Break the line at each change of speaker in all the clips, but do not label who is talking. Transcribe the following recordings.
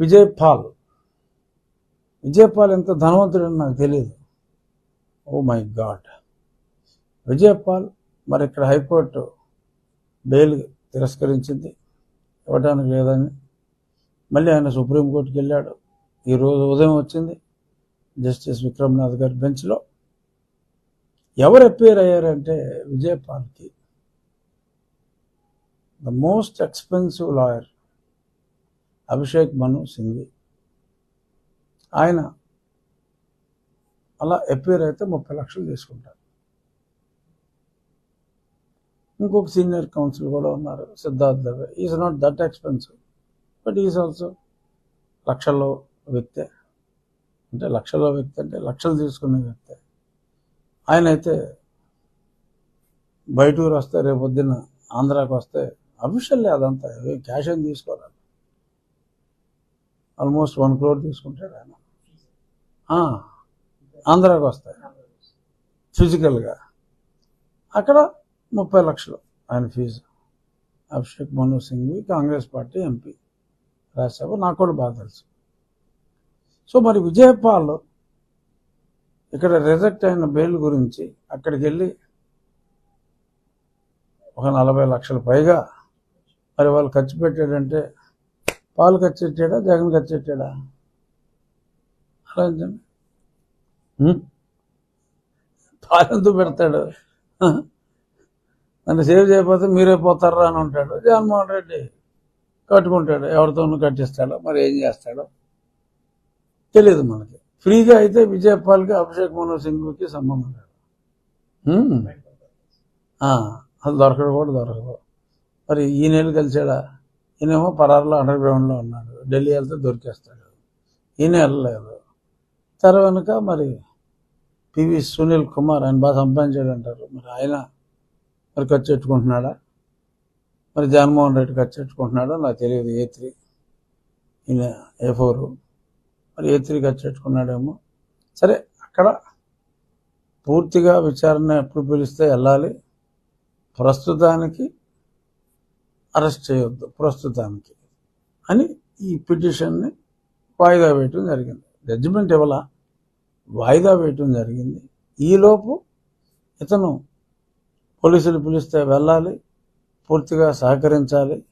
Vijay Paul. Vijay Paul ఎంత ధనవంతుడని నాకు తెలియదు oh my god Vijay Paul మరి ఇక్కడ హైకోర్టు బెయిల్ తిరస్కరించింది. ఇవ్వడానికి లేదని. మళ్ళీ ఆయన సుప్రీంకోర్టుకి వెళ్ళాడు. ఈరోజు ఉదయం వచ్చింది. జస్టిస్ విక్రమ్నాథ్ గారి బెంచ్లో. ఎవరు అపేర్ అయ్యారంటే విజయపాల్కి the most expensive lawyer Abhishek Manu Singhvi ఆయన అలా అపేర్ అయితే ముప్పై లక్షలు తీసుకుంటారు. ఇంకొక సీనియర్ కౌన్సిల్ కూడా ఉన్నారు Siddharth Dave. Is not that expensive but is also లక్షల్లో వ్యక్తే. అంటే లక్షల్లో వ్యక్తి అంటే లక్షలు తీసుకునే వ్యక్తే. ఆయన అయితే బయటూరు వస్తే రేపు పొద్దున్న ఆంధ్రాకి వస్తే అఫీషియల్లీ అదంతా క్యాష్ ఏం తీసుకోవాలి ఆల్మోస్ట్ వన్ క్రోర్ తీసుకుంటాడు ఆయన. ఆంధ్రాకి వస్తాయి. ఫిజికల్గా అక్కడ ముప్పై లక్షలు ఆయన fee. Abhishek Manu Singhvi Congress party MP. Rajya Sabha నాకు కూడా బాగా తెలుసు. సో మరి విజయపాల్ ఇక్కడ రిజెక్ట్ అయిన బెయిల్ గురించి అక్కడికి వెళ్ళి ఒక నలభై లక్షల పైగా మరి వాళ్ళు ఖర్చు పెట్టాడంటే పాలు ఖర్చు పెట్టాడా జగన్ ఖర్చు పెట్టాడా? హ్మ్? పాలు ఎందుకు పెడతాడు? నన్ను సేవ్ చేయకపోతే మీరే పోతారా అని ఉంటాడు జగన్మోహన్ రెడ్డి కట్టుకుంటాడు. ఎవరితోనూ కట్టిస్తాడో మరి ఏం చేస్తాడో? తెలియదు మనకి. ఫ్రీగా అయితే విజయపాల్కి అభిషేక్ మనోజ్ సింగ్కి సంబంధం లేదు. అది దొరకడు కూడా దొరకదు. మరి ఈ నెల కలిసాడా ఈయనేమో పరారులో అండర్ గ్రౌండ్లో ఉన్నాడు. ఢిల్లీ వెళ్తే దొరికేస్తాడు. ఈయన వెళ్ళలేదు. తర్వాత మరి పివి సునీల్ కుమార్ ఆయన బాగా సంపాదించాడు అంటారు. మరి ఆయన మరి ఖర్చు పెట్టుకుంటున్నాడా? మరి జగన్మోహన్ రెడ్డి ఖర్చు పెట్టుకుంటున్నాడో నాకు తెలియదు. A three? ఈయన ఏ ఫోర్? మరి ఏ త్రీ ఖర్చు పెట్టుకున్నాడేమో? సరే అక్కడ పూర్తిగా విచారణ ఎప్పుడు పిలిస్తే వెళ్ళాలి. ప్రస్తుతానికి అరెస్ట్ చేయొద్దు ప్రస్తుతానికి అని ఈ పిటిషన్ని వాయిదా వేయటం జరిగింది. జడ్జిమెంట్ ఇవ్వాల? వాయిదా వేయటం జరిగింది. ఈలోపు ఇతను పోలీసులు పిలిస్తే వెళ్ళాలి పూర్తిగా సహకరించాలి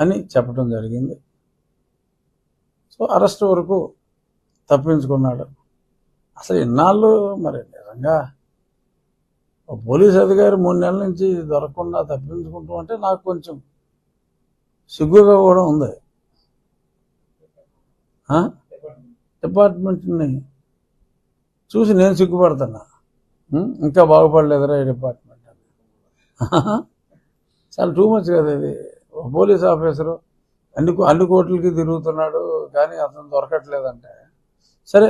అని చెప్పడం జరిగింది. సో అరెస్ట్ వరకు తప్పించుకున్నాడు. అసలు ఇన్నాళ్ళు మరి నిజంగా పోలీస్ అధికారి మూడు నెలల నుంచి దొరకకుండా తప్పించుకుంటూ అంటే నాకు కొంచెం సిగ్గుగా కూడా ఉంది. డిపార్ట్మెంట్ని చూసి నేను సిగ్గుపడుతున్నా. ఇంకా బాగుపడలేదురా ఈ డిపార్ట్మెంట్ అని. చాలా టూ మచ్ కదా ఇది. పోలీస్ ఆఫీసరు అన్ని అన్ని కోట్లకి తిరుగుతున్నాడు కానీ అతను దొరకట్లేదంటే. సరే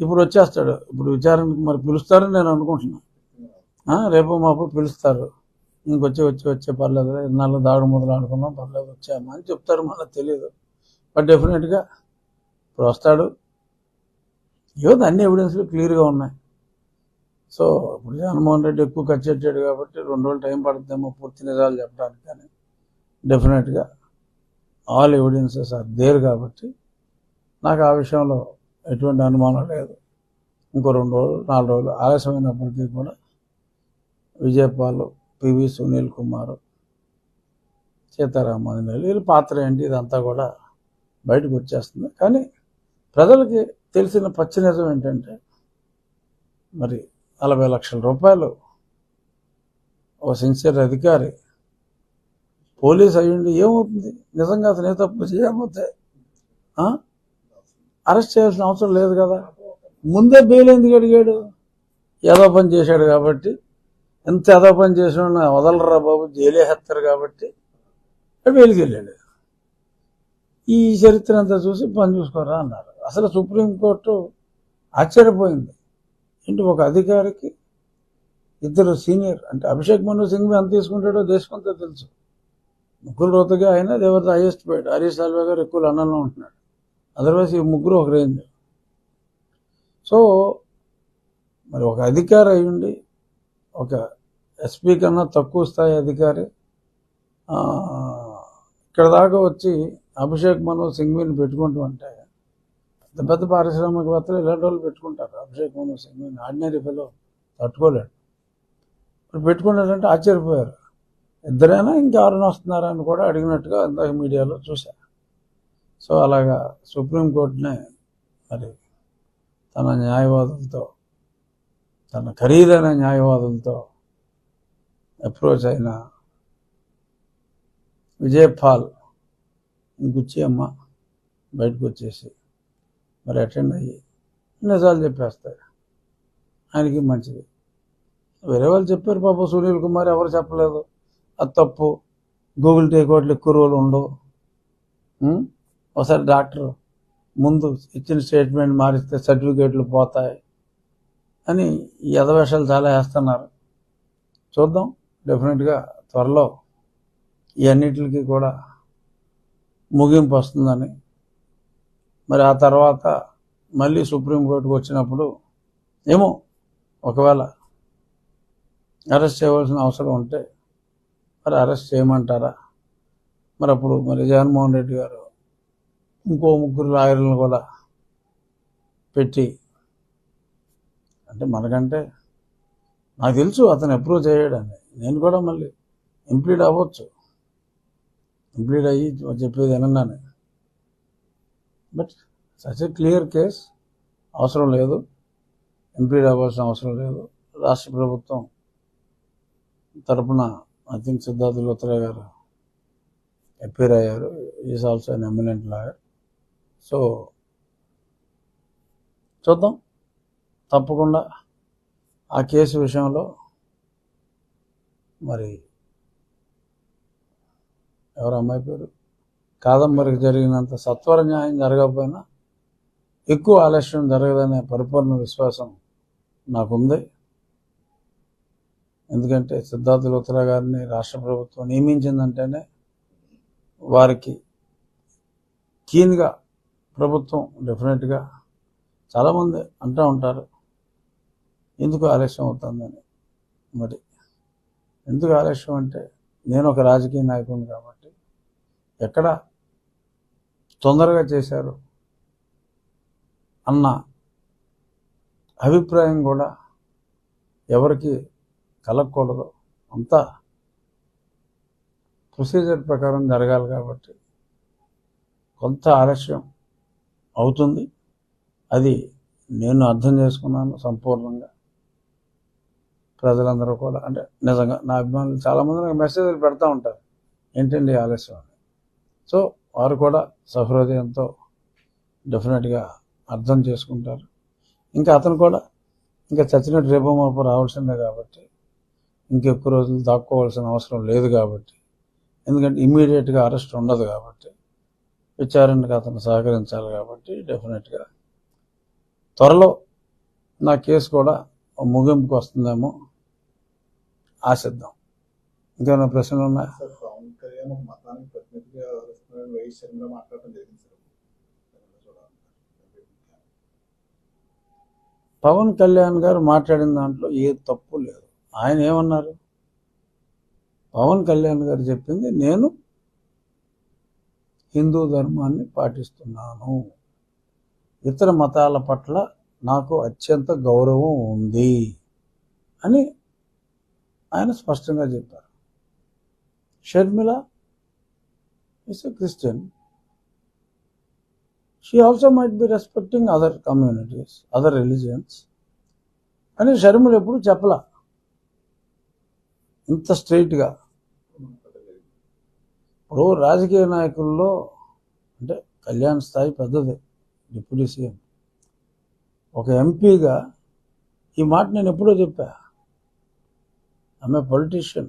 ఇప్పుడు వచ్చేస్తాడు. ఇప్పుడు విచారణకు మరి పిలుస్తారని నేను అనుకుంటున్నాను రేపు మాపు పిలుస్తారు. ఇంకొచ్చి వచ్చి వచ్చే పర్లేదు. ఇన్నాళ్ళు దాగుడు మొదలు ఆడుకున్నాం పర్లేదు వచ్చామా అని చెప్తారు మనకు తెలియదు బట్ డెఫినెట్గా ఇప్పుడు వస్తాడు ఏదో అన్ని ఎవిడెన్స్లు క్లియర్గా ఉన్నాయి. సో ఇప్పుడు జగన్మోహన్ రెడ్డి ఎక్కువ ఖర్చు పెట్టాడు కాబట్టి రెండు రోజులు టైం పడుతుందేమో పూర్తి నిజాలు చెప్పడానికి కానీ డెఫినెట్గా ఆల్ ఎవిడెన్సెస్ ఆర్ దేర్ కాబట్టి నాకు ఆ విషయంలో ఎటువంటి అనుమానం లేదు. ఇంకో రెండు రోజులు నాలుగు రోజులు ఆలస్యమైనప్పటికీ కూడా విజయపాల్ పివి సునీల్ కుమార్ సీతారామాంజనేయులు వీళ్ళ పాత్ర ఏంటి? ఇదంతా కూడా బయటకు వచ్చేస్తుంది. కానీ ప్రజలకి తెలిసిన పచ్చి నిజం ఏంటంటే మరి నలభై లక్షల రూపాయలు ఒక సిన్సియర్ అధికారి పోలీస్ అయ్యుండి ఏమవుతుంది? నిజంగా అతను ఏ తప్పు చేయకపోతే అరెస్ట్ చేయాల్సిన అవసరం లేదు కదా. ముందే బెయిల్ ఎందుకు అడిగాడు? ఏదో పని చేశాడు కాబట్టి ఎంత ఏదో పని చేసినా వదలరా బాబు జైలే హెత్తారు కాబట్టి బెయిల్కి వెళ్ళాడు ఈ చరిత్ర అంతా చూసి పని చూసుకోరా అన్నారు. అసలు సుప్రీంకోర్టు ఆశ్చర్యపోయింది. ఏంటి ఒక అధికారికి ఇద్దరు సీనియర్ అంటే అభిషేక్ మను సింగ్ ఎంత తీసుకుంటాడో దేశమంతా తెలుసు. ముగ్గురు రోతగా ఆయన దేవత హైయెస్ట్ పేడ్ హరీష్ సాల్వే గారు ఎక్కువ లండన్లో ఉంటున్నాడు. అదర్వైజ్ ఈ ముగ్గురు ఒక రేంజ్ సో మరి ఒక అధికారి అయ్యుండి ఒక ఎస్పీ కన్నా తక్కువ స్థాయి అధికారి. ఇక్కడ దాకా వచ్చి అభిషేక్ మను సింఘ్విని పెట్టుకుంటూ ఉంటే పెద్ద పెద్ద పారిశ్రామికవేత్తలు ఇలాంటి వాళ్ళు పెట్టుకుంటారు. అభిషేక్ మను సింఘ్విని ఆర్డినరీ ఫెలో తట్టుకోలేడు. ఇప్పుడు పెట్టుకున్నారంటే ఆశ్చర్యపోయారు. ఇద్దరైనా ఇంకెవరైనా వస్తున్నారా అని కూడా అడిగినట్టుగా ఇందాక మీడియాలో చూశారు సో అలాగా సుప్రీంకోర్టునే మరి తన న్యాయవాదులతో తన ఖరీదైన న్యాయవాదులతో అప్రోచ్ అయిన విజయపాల్ ఇంకొచ్చి అమ్మ బయటకు వచ్చేసి మరి అటెండ్ అయ్యి నిజాలు చెప్పేస్తాడు ఆయనకి మంచిది. వేరే వాళ్ళు చెప్పారు పాప సునీల్ కుమార్ ఎవరు చెప్పలేదు. అది తప్పు. గూగుల్ టేకోట్లు ఎక్కువ రోజులు ఉండవు. ఒకసారి డాక్టర్ ముందు ఇచ్చిన స్టేట్మెంట్ మారిస్తే సర్టిఫికేట్లు పోతాయి అని ఈ చాలా వేస్తున్నారు. చూద్దాం. డెఫినెట్గా త్వరలో ఈ అన్నిటికి కూడా ముగింపు వస్తుందని. మరి ఆ తర్వాత మళ్ళీ సుప్రీంకోర్టుకు వచ్చినప్పుడు ఏమో ఒకవేళ అరెస్ట్ చేయవలసిన అవసరం ఉంటే మరి అరెస్ట్ చేయమంటారా? మరి అప్పుడు మరి జగన్మోహన్ రెడ్డి గారు ఇంకో ముగ్గురు లాయర్లను కూడా పెట్టి అంటే మనకంటే నాకు తెలుసు అతను అప్రూవ్ చేయడని. నేను కూడా మళ్ళీ ఇంప్లీడ్ అవ్వచ్చు. ఇంప్లీడ్ అయ్యి చెప్పేది వినన్నాను. But such a clear case అవసరం లేదు. ఇంప్లీడ్ అవ్వాల్సిన అవసరం లేదు. రాష్ట్ర ప్రభుత్వం తరపున ఐ థింక్ సిద్ధార్థ లోత్రే గారు అపీర్ అయ్యారు. Is also an eminent lawyer so చూద్దాం. తప్పకుండా ఆ కేసు విషయంలో మరి ఎవరు అమ్మాయి పేరు? కాదంబరికి జరిగినంత సత్వర న్యాయం జరగకపోయినా ఎక్కువ ఆలస్యం జరగదనే పరిపూర్ణ విశ్వాసం నాకుంది. ఎందుకంటే సిద్ధార్థ లుత్రా గారిని రాష్ట్ర ప్రభుత్వం నియమించిందంటేనే వారికి కీన్గా ప్రభుత్వం డెఫినెట్గా చాలామంది అంటూ ఉంటారు. ఎందుకు ఆలస్యం అవుతుందని మరి ఎందుకు ఆలస్యం అంటే నేను ఒక రాజకీయ నాయకుడిని కాబట్టి. ఎక్కడ తొందరగా చేశారు అన్న అభిప్రాయం కూడా ఎవరికి కలగకూడదు. అంతా ప్రొసీజర్ ప్రకారం జరగాలి కాబట్టి కొంత ఆలస్యం అవుతుంది. అది నేను అర్థం చేసుకున్నాను సంపూర్ణంగా. ప్రజలందరూ కూడా. అంటే నిజంగా నా అభిమానులు చాలామంది నాకు మెసేజ్లు పెడతా ఉంటారు. ఏంటండి ఆలస్యం అని. సో వారు కూడా సహృదయంతో డెఫినెట్గా అర్థం చేసుకుంటారు. ఇంకా అతను కూడా ఇంకా చచ్చినట్టు రేపు మాపు రావాల్సిందే కాబట్టి ఇంకెక్కువ రోజులు దాక్కోవాల్సిన అవసరం లేదు కాబట్టి ఎందుకంటే ఇమీడియట్గా అరెస్ట్ ఉండదు కాబట్టి విచారణకు అతను సహకరించాలి కాబట్టి డెఫినెట్గా త్వరలో నా కేసు కూడా ముగింపుకు వస్తుందేమో ఆశిద్దాం. ఇంకేమైనా ప్రశ్నలు ఉన్నాయా.
పవన్ కళ్యాణ్
గారు మాట్లాడిన దాంట్లో ఏ తప్పు లేదు. ఆయన ఏమన్నారు? పవన్ కళ్యాణ్ గారు చెప్పింది నేను హిందూ ధర్మాన్ని పాటిస్తున్నాను. ఇతర మతాల పట్ల నాకు అత్యంత గౌరవం ఉంది అని ఆయన స్పష్టంగా చెప్పారు. Sharmila is a Christian she also might be respecting other communities other religions అని షర్మిల ఎప్పుడు చెప్పలా. ఇంత స్ట్రైట్గా ఇప్పుడు రాజకీయ నాయకుల్లో అంటే కళ్యాణ్ స్థాయి పెద్దది డిప్యూటీ సీఎం. ఒక ఎంపీగా ఈ మాట నేను ఎప్పుడో చెప్పా. ఆమె పొలిటీషియన్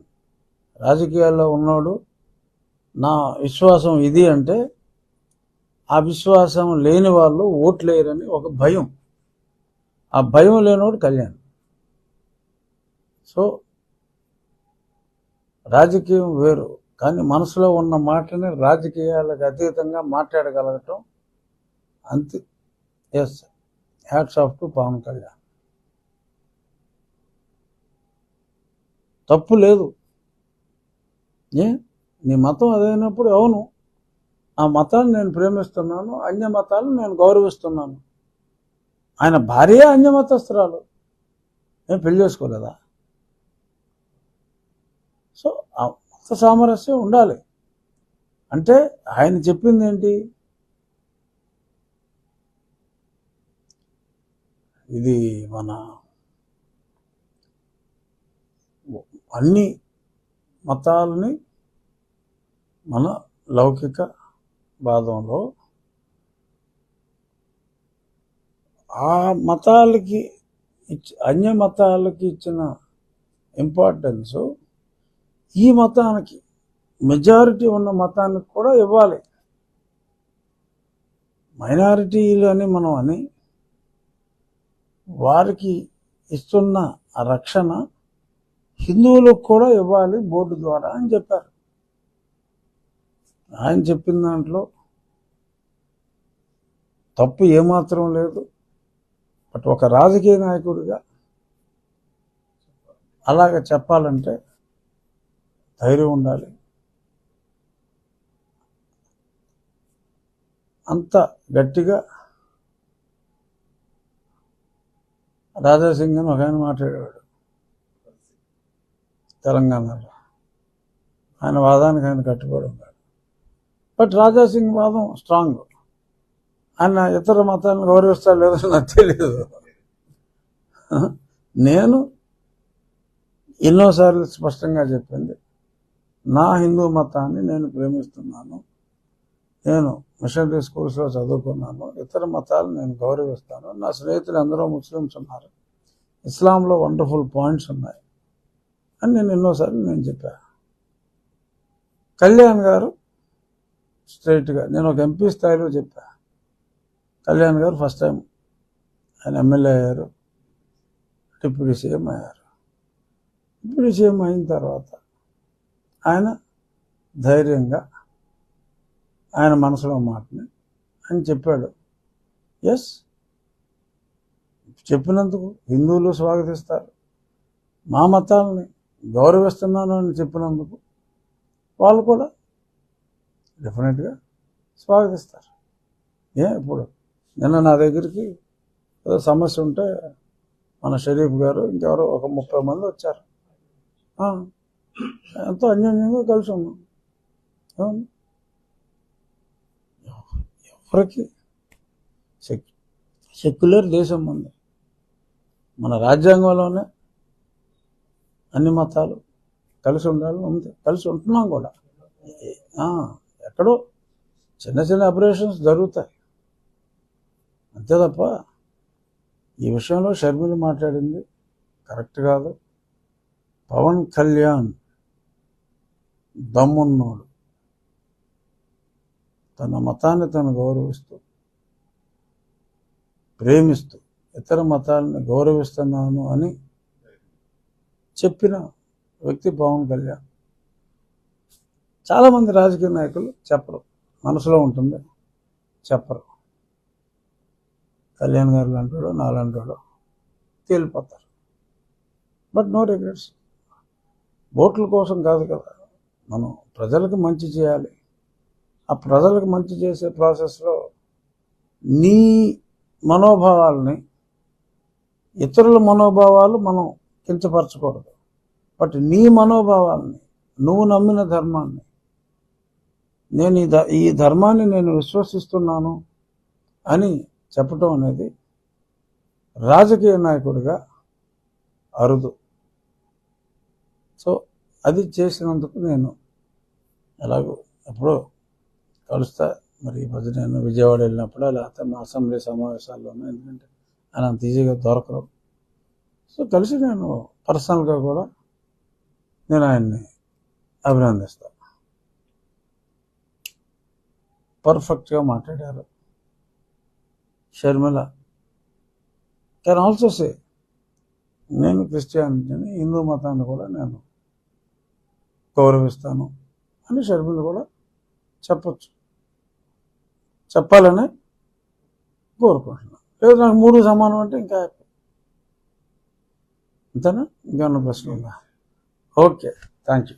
రాజకీయాల్లో ఉన్నవాడు నా విశ్వాసం ఇది అంటే ఆ విశ్వాసం లేని వాళ్ళు ఓట్లేయరని ఒక భయం. ఆ భయం లేనివాడు కళ్యాణ్. సో రాజకీయం వేరు కానీ మనసులో ఉన్న మాటని రాజకీయాలకు అతీతంగా మాట్లాడగలగటం అంతే. Yes hats off to Pawan Kalyan తప్పు లేదు. ఏ? నీ మతం అదైనప్పుడు అవును. ఆ మతాన్ని నేను ప్రేమిస్తున్నాను. అన్య మతాలను నేను గౌరవిస్తున్నాను. ఆయన భార్య అన్య మతస్థురాలు నేను పెళ్ళి చేసుకోలేదా? సో ఆ మత సామరస్యం ఉండాలి. అంటే ఆయన చెప్పింది ఏంటి? ఇది మన అన్ని మతాలని మన లౌకిక వాదంలో ఆ మతాలకి ఇచ్చి అన్య మతాలకి ఇచ్చిన ఇంపార్టెన్స్ ఈ మతానికి మెజారిటీ ఉన్న మతానికి కూడా ఇవ్వాలి. మైనారిటీలు అని మనం అని వారికి ఇస్తున్న రక్షణ హిందువులకు కూడా ఇవ్వాలి బోర్డు ద్వారా అని చెప్పారు. ఆయన చెప్పిన దాంట్లో తప్పు ఏమాత్రం లేదు. బట్ ఒక రాజకీయ నాయకుడిగా అలాగ చెప్పాలంటే ధైర్యం ఉండాలి. అంత గట్టిగా రాజాసింగ్ అని ఒక ఆయన మాట్లాడేవాడు. తెలంగాణలో. ఆయన వాదానికి ఆయన కట్టుబడి ఉన్నాడు. బట్ రాజాసింగ్ వాదం స్ట్రాంగ్. ఆయన ఇతర మతాలను గౌరవిస్తాడు లేదో నాకు తెలియదు నేను ఎన్నోసార్లు స్పష్టంగా చెప్పింది నా హిందూ మతాన్ని నేను ప్రేమిస్తున్నాను నేను మిషనరీ స్కూల్స్లో చదువుకున్నాను. ఇతర మతాలు నేను గౌరవిస్తాను. నా స్నేహితులు అందరూ ముస్లిమ్స్ ఉన్నారు. ఇస్లాంలో వండర్ఫుల్ పాయింట్స్ ఉన్నాయి. అని నేను ఎన్నోసార్లు నేను చెప్పా. కళ్యాణ్ గారు స్ట్రైట్గా నేను ఒక ఎంపీ స్థాయిలో చెప్పా. కళ్యాణ్ గారు ఫస్ట్ టైం ఆయన ఎమ్మెల్యే అయ్యారు. డిప్యూటీ సీఎం అయ్యారు. డిప్యూటీ సీఎం అయిన తర్వాత ఆయన ధైర్యంగా ఆయన మనసులో మాటని అని చెప్పాడు. ఎస్ చెప్పినందుకు హిందువులు స్వాగతిస్తారు. మా మతాలని గౌరవిస్తున్నాను అని చెప్పినందుకు వాళ్ళు కూడా డెఫినెట్గా స్వాగతిస్తారు. ఏ ఇప్పుడు నిన్న నా దగ్గరికి ఏదో సమస్య ఉంటే మన షరీఫ్ గారు ఇంకెవరో ఒక ముప్పై మంది వచ్చారు. ఎంతో అన్యోన్యంగా కలిసి ఉన్నాం. ఎవరికి సెక్ సెక్యులర్ దేశం ఉంది. మన రాజ్యాంగంలోనే అన్ని మతాలు కలిసి ఉండాలి ఉంది కలిసి ఉంటున్నాం కూడా. ఎక్కడో చిన్న చిన్న అపరేషన్స్ జరుగుతాయి. అంతే తప్ప ఈ విషయంలో షర్మిల మాట్లాడింది కరెక్ట్ కాదు. పవన్ కళ్యాణ్ దమ్మున్నోడు. తన మతాన్ని తను గౌరవిస్తూ ప్రేమిస్తూ ఇతర మతాలను గౌరవిస్తున్నాను అని చెప్పిన వ్యక్తి పవన్ కళ్యాణ్. చాలామంది రాజకీయ నాయకులు చెప్పరు. మనసులో ఉంటుంది చెప్పరు. కళ్యాణ్ గారు లాంటాడు నాలంటాడు తేలిపోతారు. But no regrets. ఓట్ల కోసం కాదు కదా మనం ప్రజలకు మంచి చేయాలి. ఆ ప్రజలకు మంచి చేసే ప్రాసెస్లో నీ మనోభావాలని ఇతరుల మనోభావాలు మనం కించపరచకూడదు. బట్ నీ మనోభావాల్ని నువ్వు నమ్మిన ధర్మాన్ని నేను ఈ ధ ఈ ధర్మాన్ని నేను విశ్వసిస్తున్నాను అని చెప్పటం అనేది రాజకీయ నాయకుడిగా అరుదు. సో అది చేసినందుకు నేను ఎలాగో ఎప్పుడో కలుస్తా. మరి ఈ మధ్య నేను విజయవాడ వెళ్ళినప్పుడు లేకపోతే మా అసెంబ్లీ సమావేశాల్లోనూ ఎందుకంటే ఆయన అంత ఈజీగా దొరకరు. సో కలిసి నేను పర్సనల్గా కూడా నేను ఆయన్ని అభినందిస్తాను పర్ఫెక్ట్గా మాట్లాడారు. షర్మిల. కెన్ ఆల్సో సే నేను క్రిస్టియానిటీని హిందూ మతాన్ని కూడా నేను గౌరవిస్తాను అని షర్మిల కూడా చెప్పచ్చు. చెప్పాలని కోరుకుంటున్నాను లేదు నాకు మూడు సమానం అంటే ఇంకా అంతేనా? ఇంకేమన్నా ప్రశ్న ఉందా? Okay thank you